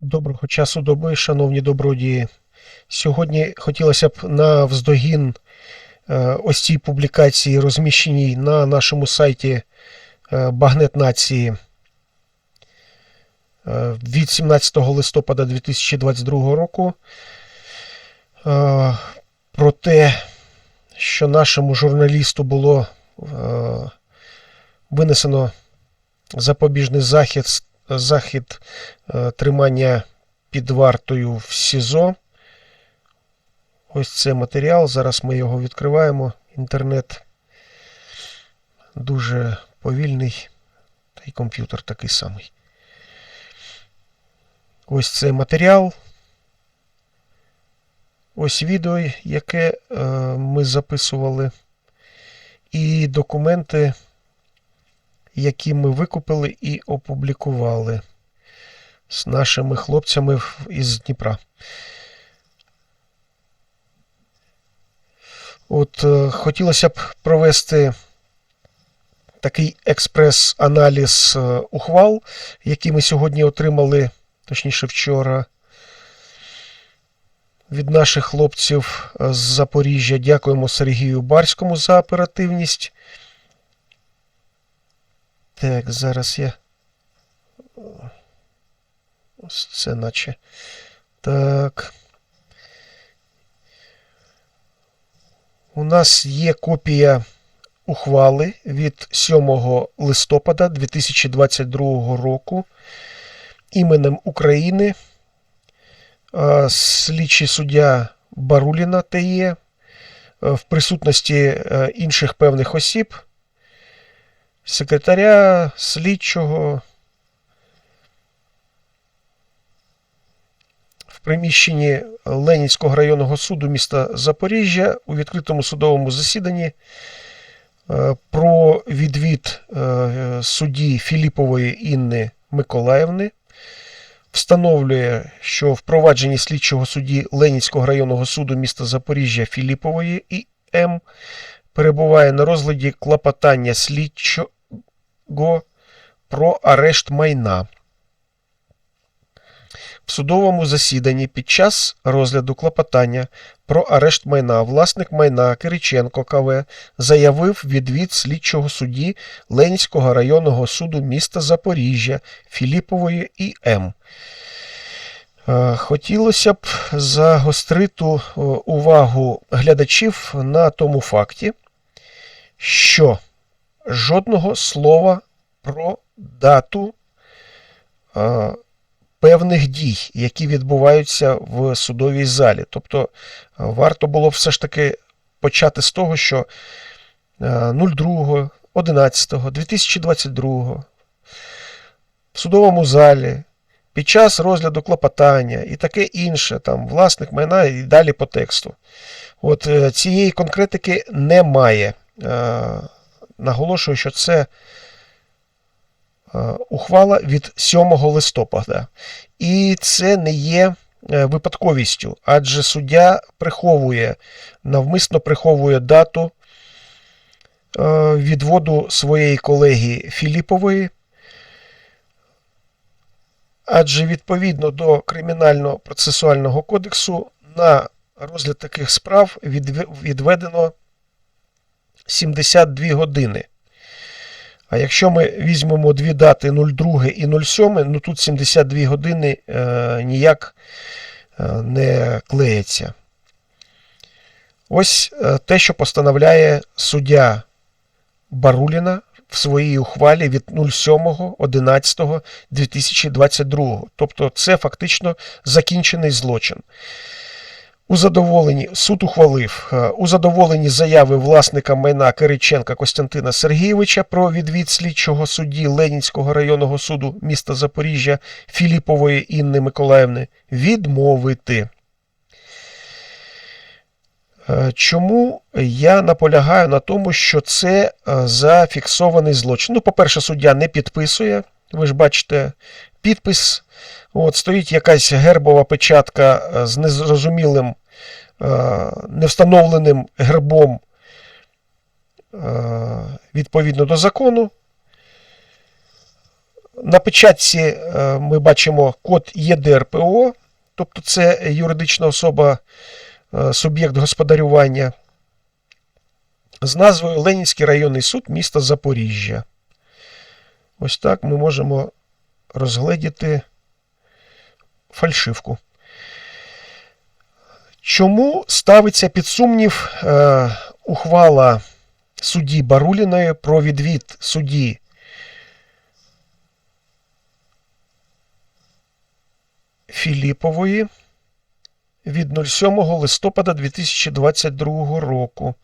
Доброго часу доби, шановні добродії. Сьогодні хотілося б на вздогін е, ось цій публікації, розміщеній на нашому сайті е, Багнет Нації е, від 17 листопада 2022 року про те, що нашому журналісту було винесено запобіжний захід, захід е, тримання під вартою в СІЗО. Ось це матеріал. Зараз ми його відкриваємо. Інтернет дуже повільний, та й комп'ютер такий самий. Ось це матеріал. Ось відео, яке е, ми записували. І документи, які ми викупили і опублікували з нашими хлопцями із Дніпра. От е, хотілося б провести такий експрес-аналіз е, ухвал, які ми сьогодні отримали, точніше вчора, від наших хлопців з Запоріжжя. Дякуємо Сергію Барському за оперативність. Так, зараз я. Ось це наче. Так. У нас є копія ухвали від 7 листопада 2022 року іменем України. Слідчий суддя Баруліна ТЄ е, в присутності е, інших певних осіб, секретаря, слідчого. В приміщенні Ленінського районного суду міста Запоріжжя у відкритому судовому засіданні е, про відвід е, судді Філіпової Інни Миколаївни встановлює, що в провадженні слідчого судді Ленінського районного суду міста Запоріжжя Філіпової І М перебуває на розгляді клопотання слідчого про арешт майна. В судовому засіданні під час розгляду клопотання про арешт майна власник майна Кириченко КВ заявив відвід слідчого судді Ленінського районного суду міста Запоріжжя Філіпової І.М. Е, Хотілося б загострити е, увагу глядачів на тому факті, що жодного слова про дату е, певних дій, які відбуваються в судовій залі. Тобто е, варто було все ж таки почати з того, що е, 02, 11, 2022 в судовому залі під час розгляду клопотання і таке інше, там власник майна і далі по тексту. От е, цієї конкретики немає. Наголошую, що це е, ухвала від 7 листопада. І це не є е, випадковістю, адже суддя приховує, навмисно приховує дату е, відводу своєї колеги Філіпової. Адже відповідно до Кримінального процесуального кодексу на розгляд таких справ відведено 72 години. А якщо ми візьмемо дві дати 02 і 07, ну тут 72 години е, ніяк е, не клеїться. Ось е, те, що постановляє суддя Баруліна в своїй ухвалі від 07.11.2022. Тобто це фактично закінчений злочин. У задоволенні суд ухвалив е, у задоволенні заяви власника майна Кириченка Костянтина Сергійовича про відвід слідчого судді Ленінського районного суду міста Запоріжжя Філіпової Інни Миколаївни відмовити. Е, Чому я наполягаю на тому, що це е, зафіксований злочин? Ну, по-перше, суддя не підписує. Ви ж бачите підпис. От, стоїть якась гербова печатка е, з незрозумілим, е, невстановленим гербом е, відповідно до закону. На печатці ми бачимо код ЄДРПО, тобто це юридична особа, суб'єкт господарювання, з назвою Ленінський районний суд міста Запоріжжя. Ось так ми можемо розгледіти фальшивку. Чому ставиться під сумнів е, ухвала судді Баруліної про відвід судді Філіпової від 07 листопада 2022 року.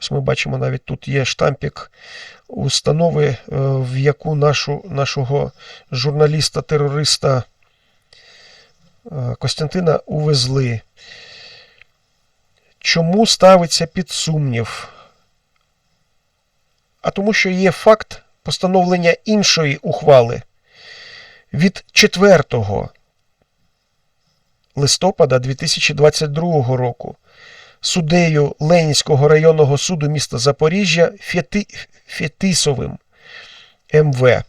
Ось ми бачимо, навіть тут є штампік установи, е, в яку нашу, нашого журналіста-терориста Костянтина увезли. Чому ставиться під сумнів? А тому, що є факт постановлення іншої ухвали від 4 листопада 2022 року суддею Ленінського районного суду міста Запоріжжя Фети... Фетисовим МВ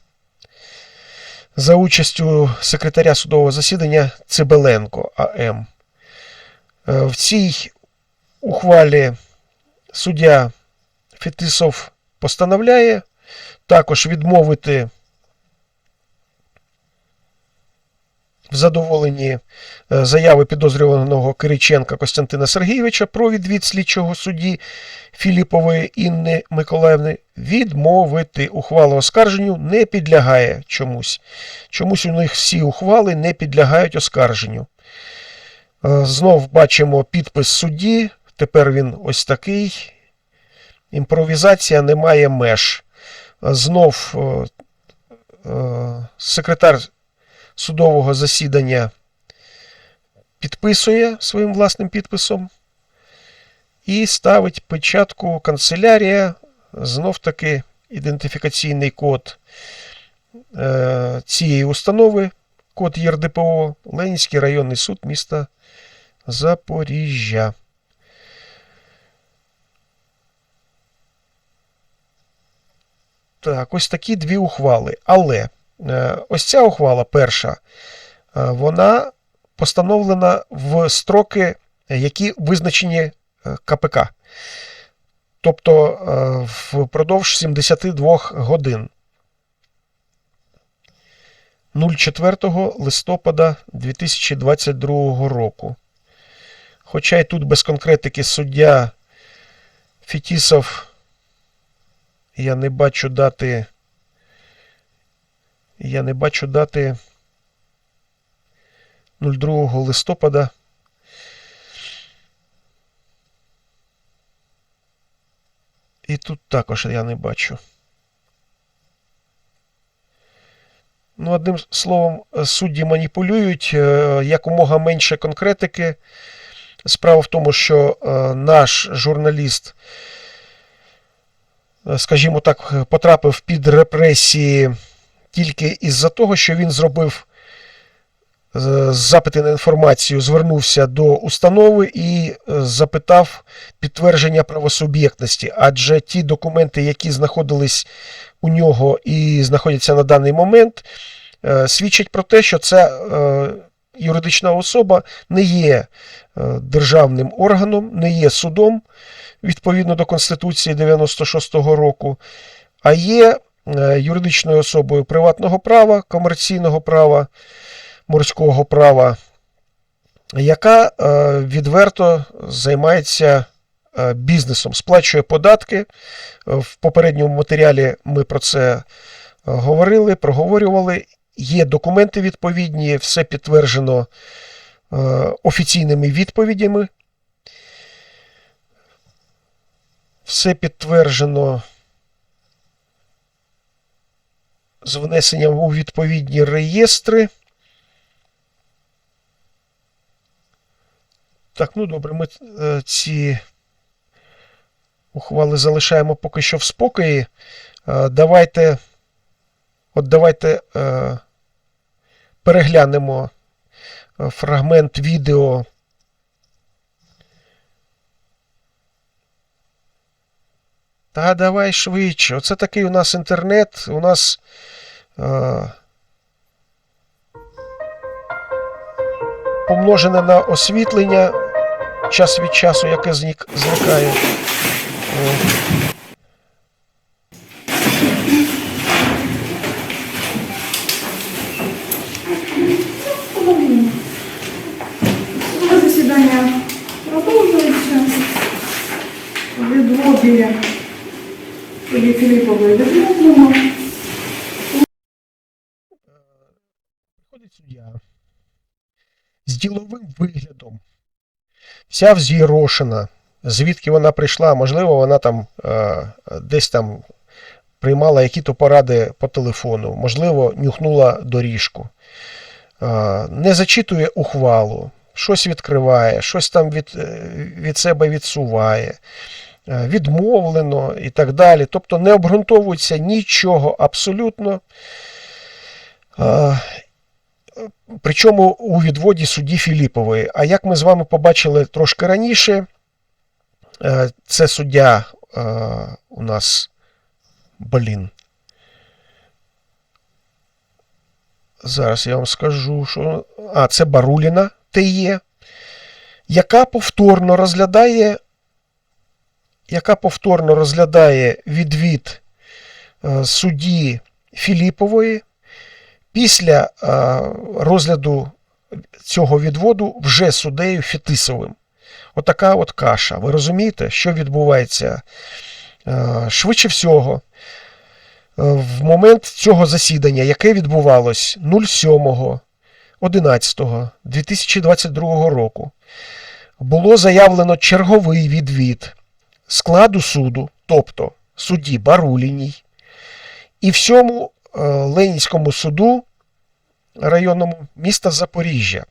за участю секретаря судового засідання Цибеленко АМ. Е, В цій ухвалі суддя Фетисов постановляє також відмовити в задоволенні е, заяви підозрюваного Кириченка Костянтина Сергійовича про відвід слідчого судді Філіпової Інни Миколаївни відмовити ухвалу оскарженню не підлягає чомусь. Чомусь у них всі ухвали не підлягають оскарженню. Е, Знов бачимо підпис судді. Тепер він ось такий. Імпровізація не має меж. Е, Знов секретар судового засідання підписує своїм власним підписом і ставить печатку канцелярія, знов таки ідентифікаційний код е, цієї установи, код ЄРДПО, Ленінський районний суд міста Запоріжжя. Так, ось такі дві ухвали. Але ось ця ухвала перша, е, вона постановлена в строки, які визначені е, КПК. Тобто е, впродовж 72 годин. 04 листопада 2022 року. Хоча і тут без конкретики суддя Фетісов я не бачу дати. Я не бачу дати 02 листопада. І тут також я не бачу. Ну, одним словом, судді маніпулюють е, якомога менше конкретики. Справа в тому, що е, наш журналіст скажімо так, потрапив під репресії тільки із-за того, що він зробив е, запити на інформацію, звернувся до установи і е, запитав підтвердження правосуб'єктності. Адже ті документи, які знаходились у нього і знаходяться на даний момент, е, свідчать про те, що ця юридична особа не є державним органом, не є судом відповідно до Конституції 96-го року, а є юридичною особою приватного права, комерційного права, морського права, яка е, відверто займається е, бізнесом, сплачує податки. В попередньому матеріалі ми про це говорили, проговорювали. Є документи відповідні, все підтверджено офіційними відповідями Все підтверджено з внесенням у відповідні реєстри. Так, ну добре, ми е, ці ухвали залишаємо поки що в спокої. Е, давайте, от давайте е, переглянемо фрагмент відео. Та давай швидше. Оце такий у нас інтернет. У нас Е, помножене на освітлення час від часу, яке зник зникає. Е. Засідання продовжується від лобі Філіпової відмовлено. Суддя з діловим виглядом. Вся вз'єрошена. Звідки вона прийшла, можливо, вона там е, десь там приймала які-то поради по телефону, можливо, нюхнула доріжку, е, не зачитує ухвалу, щось відкриває, щось там від, е, від себе відсуває, е, відмовлено і так далі. Тобто не обґрунтовується нічого абсолютно. Е, Причому у відводі судді Філіпової. А як ми з вами побачили трошки раніше, е, це суддя е, у нас блін. Зараз я вам скажу, що. А, це Баруліна ТЄ, яка повторно розглядає, яка повторно розглядає відвід е, судді Філіпової після е, розгляду цього відводу вже суддею Фетисовим. Отака от каша. Ви розумієте, що відбувається? Е, Швидше всього, е, в момент цього засідання, яке відбувалось 07.11.2022 року, було заявлено черговий відвід складу суду, тобто судді Баруліній, і всьому Ленінському суду районному міста Запоріжжя.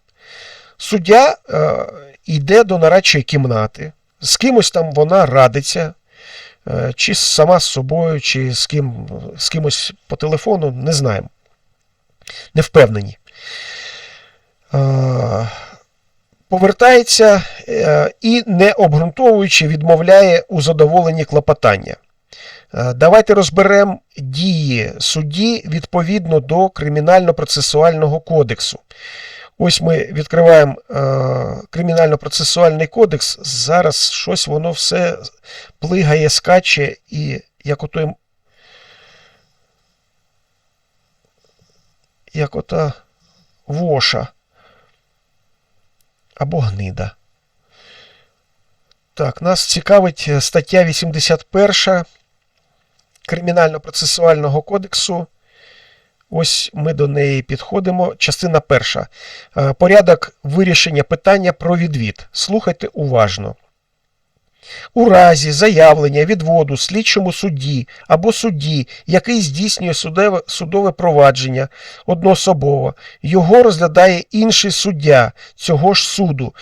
Суддя е, йде до нарадчої кімнати, з кимось там вона радиться, е, чи сама з собою, чи з, ким, з кимось по телефону, не знаємо. Не впевнені. Е, повертається е, і, не обґрунтовуючи, відмовляє у задоволенні клопотання. Е, Давайте розберемо дії судді відповідно до Кримінально-процесуального кодексу. Ось ми відкриваємо е, Кримінально-процесуальний кодекс. Зараз щось воно все плигає, скаче і як ото як ота воша або гнида. Так, нас цікавить е, стаття 81 Кримінально-процесуального кодексу. Ось ми до неї підходимо. Частина перша. Е, Порядок вирішення питання про відвід. Слухайте уважно. У разі заявлення відводу слідчому судді або судді, який здійснює судове, судове провадження одноособово, його розглядає інший суддя цього ж суду,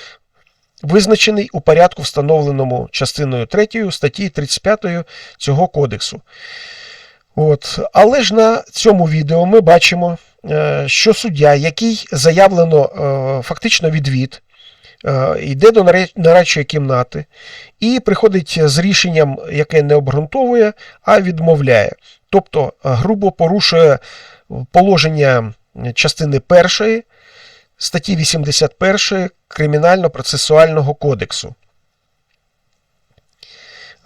визначений у порядку, встановленому частиною 3 статті 35 цього кодексу. От. Але ж на цьому відео ми бачимо, е, що суддя, який заявлено е, фактично відвід, е, йде до нарадчої кімнати і приходить з рішенням, яке не обґрунтовує, а відмовляє. Тобто грубо порушує положення частини 1 статті 81 Кримінально-процесуального кодексу.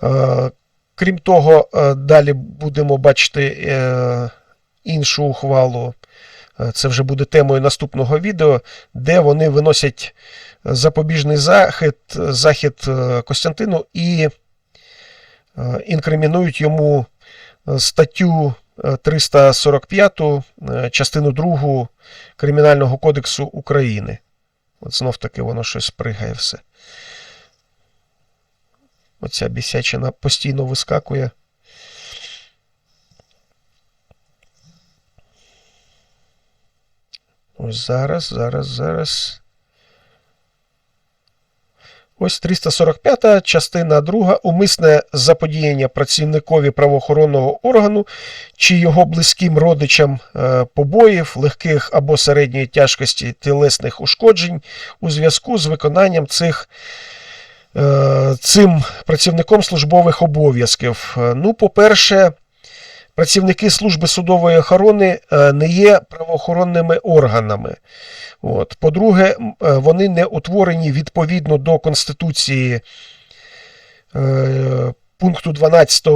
Е, Крім того, е, далі будемо бачити е, іншу ухвалу. Це вже буде темою наступного відео, де вони виносять запобіжний захід, захід Костянтину і інкримінують йому статтю 345, е, частину 2 Кримінального кодексу України. От знов таки воно щось пригає все. Оця бісячина постійно вискакує. Ось зараз, зараз, зараз. Ось 345 частина 2. Умисне заподіяння працівникові правоохоронного органу чи його близьким родичам е, побоїв, легких або середньої тяжкості тілесних ушкоджень у зв'язку з виконанням цих е, цим працівником службових обов'язків. Е, Ну, по-перше, працівники служби судової охорони е, не є правоохоронними органами. От. По-друге, е, вони не утворені відповідно до Конституції е, пункту 12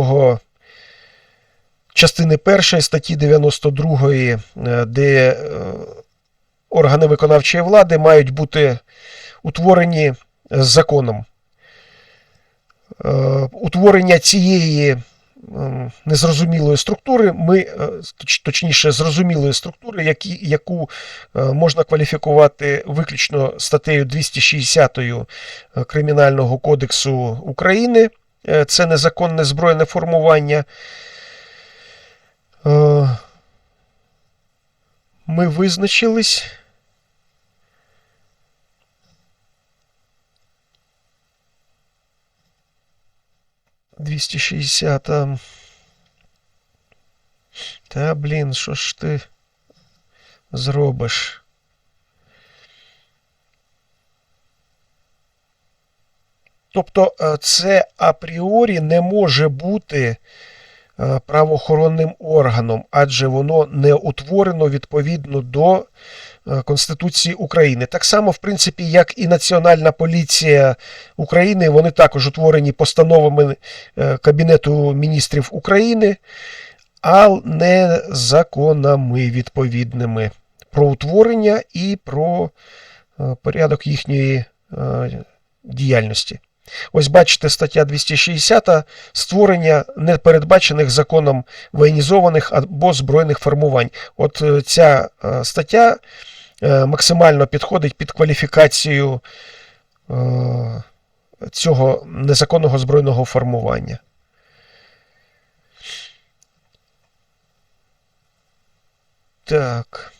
частини 1 статті 92, е, де органи виконавчої влади мають бути утворені законом. Утворення цієї незрозумілої структури, ми, е, точніше, зрозумілої структури, які, яку е, можна кваліфікувати виключно статтею 260 е, Кримінального кодексу України. Це незаконне збройне формування. Ми визначились. Двісті шістдесят. Та блін, що ж ти зробиш? Тобто е, це апріорі не може бути е, правоохоронним органом, адже воно не утворено відповідно до Конституції України. Так само, в принципі, як і Національна поліція України, вони також утворені постановами е, Кабінету міністрів України, а не законами відповідними про утворення і про е, порядок їхньої е, діяльності. Ось бачите, стаття 260 створення непередбачених законом воєнізованих або збройних формувань. От е, ця е, стаття е, максимально підходить під кваліфікацію е, цього незаконного збройного формування. Так.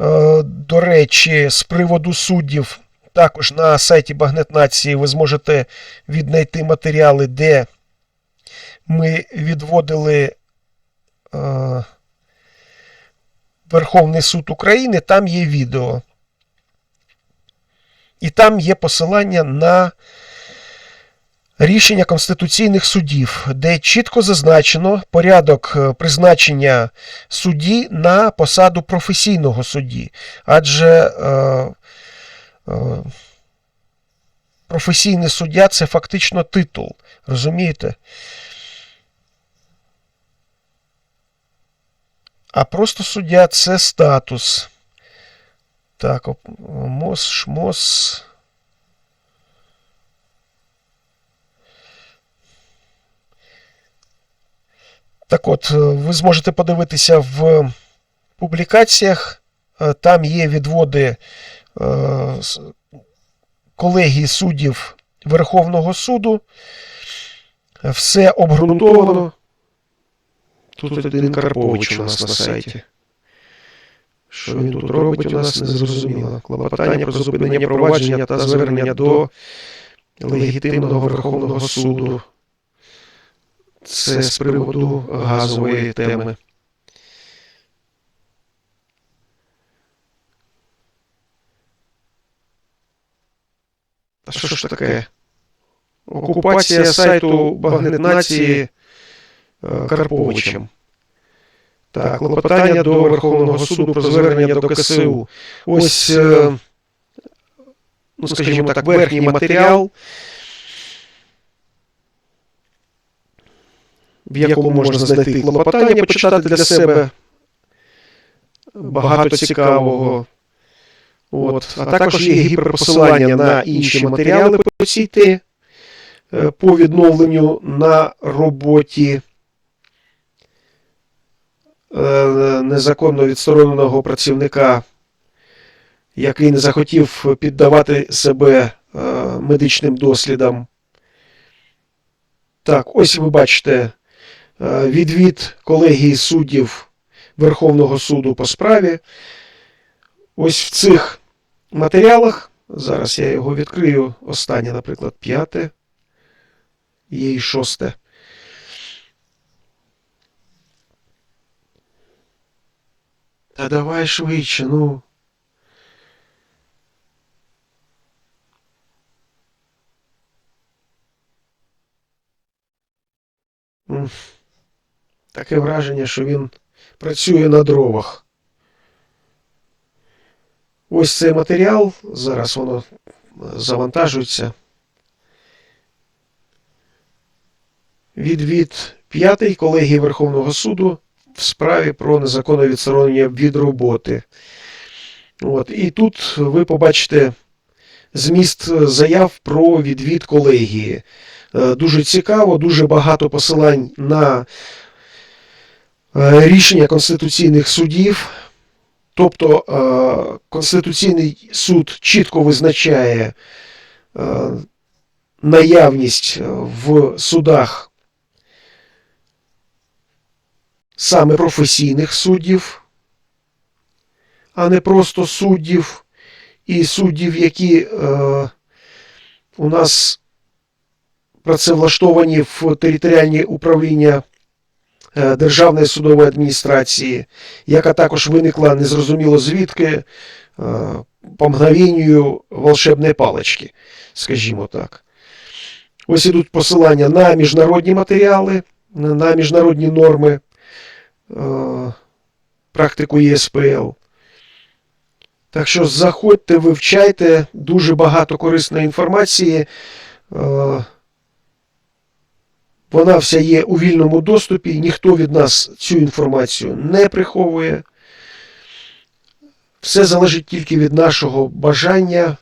Е, До речі, з приводу суддів, також на сайті Багнет Нації ви зможете віднайти матеріали, де ми відводили е, Верховний суд України, там є відео. І там є посилання на рішення конституційних судів, де чітко зазначено порядок е, призначення судді на посаду професійного судді. Адже е, е, професійний суддя це фактично титул. Розумієте? А просто суддя це статус. Так, МОС, ШМОС. Так от, е, ви зможете подивитися в публікаціях. Е, Там є відводи е, колегії суддів Верховного суду. Все обґрунтовано. Тут один Карпович у нас на сайті. Що він тут робить, у нас не зрозуміло. Клопотання про зупинення провадження та звернення до легітимного Верховного суду. Це з приводу газової теми. А що ж таке? Окупація сайту Багнет Нації Карповичем. Так, клопотання до Верховного суду про звернення до КСУ. Ось, е, ну скажімо так, верхній матеріал, в якому можна знайти клопотання, почитати для себе багато цікавого. От. А також є гіперпосилання на інші матеріали по цій темі, е, по відновленню на роботі е, незаконно відстороненого працівника, який не захотів піддавати себе е, медичним дослідам. Так, ось ви бачите е, відвід колегії суддів Верховного суду по справі. Ось в цих матеріалах, зараз я його відкрию, останнє, наприклад, п'яте, і шосте. Та давай швидше, ну. Таке враження, що він працює на дровах. Ось цей матеріал. Зараз воно е, завантажується. Відвід п'ятий колегії Верховного суду в справі про незаконне відсторонення від роботи. От. І тут ви побачите зміст заяв про відвід колегії. Е, Дуже цікаво, дуже багато посилань на е, рішення конституційних судів. Тобто е, Конституційний суд чітко визначає наявність в судах саме професійних суддів, а не просто суддів і суддів, які е, у нас працевлаштовані в територіальні управління е, Державної судової адміністрації, яка також виникла незрозуміло звідки е, по мгновенню волшебної палички, скажімо так. Ось ідуть посилання на міжнародні матеріали, на міжнародні норми, практику ЄСПЛ. Так що заходьте, вивчайте дуже багато корисної інформації. Е, Вона вся є у вільному доступі, ніхто від нас цю інформацію не приховує. Все залежить тільки від нашого бажання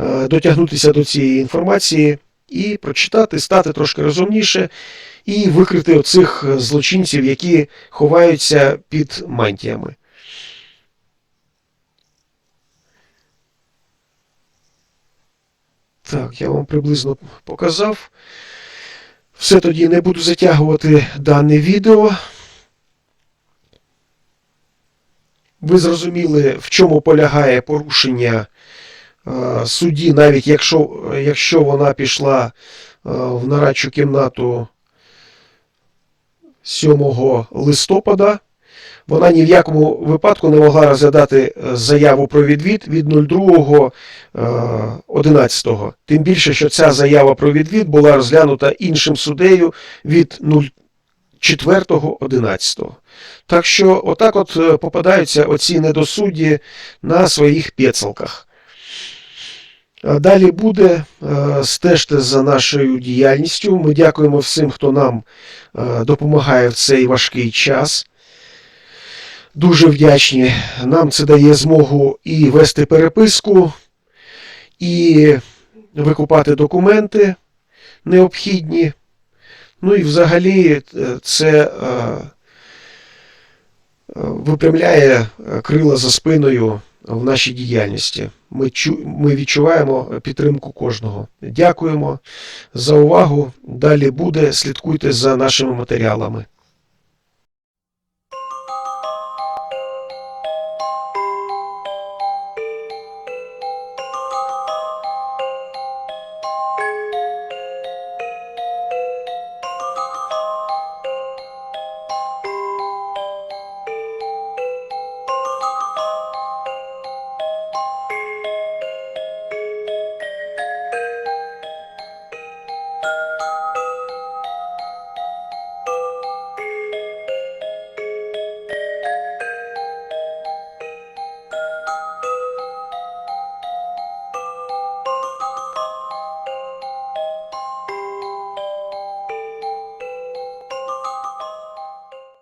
е, дотягнутися до цієї інформації і прочитати, стати трошки розумніше і викрити оцих злочинців, які ховаються під мантіями. Так, я вам приблизно показав. Все тоді не буду затягувати дане відео. Ви зрозуміли, в чому полягає порушення е, судді, навіть якщо, якщо вона пішла е, в нарадчу кімнату 7 листопада. Вона ні в якому випадку не могла розглядати е, заяву про відвід від 02.11. Тим більше, що ця заява про відвід була розглянута іншим суддею від 04.11. Так що, отак от е, попадаються оці недосудді на своїх пецалках. А Далі буде, е, стежте за нашою діяльністю. Ми дякуємо всім, хто нам е, допомагає в цей важкий час. Дуже вдячні. Нам це дає змогу і вести переписку, і викупати документи необхідні. Ну і взагалі е, це е, е, випрямляє е, крила за спиною в нашій діяльності. Ми, ми відчуваємо підтримку кожного. Дякуємо за увагу. Далі буде. Слідкуйте за нашими матеріалами.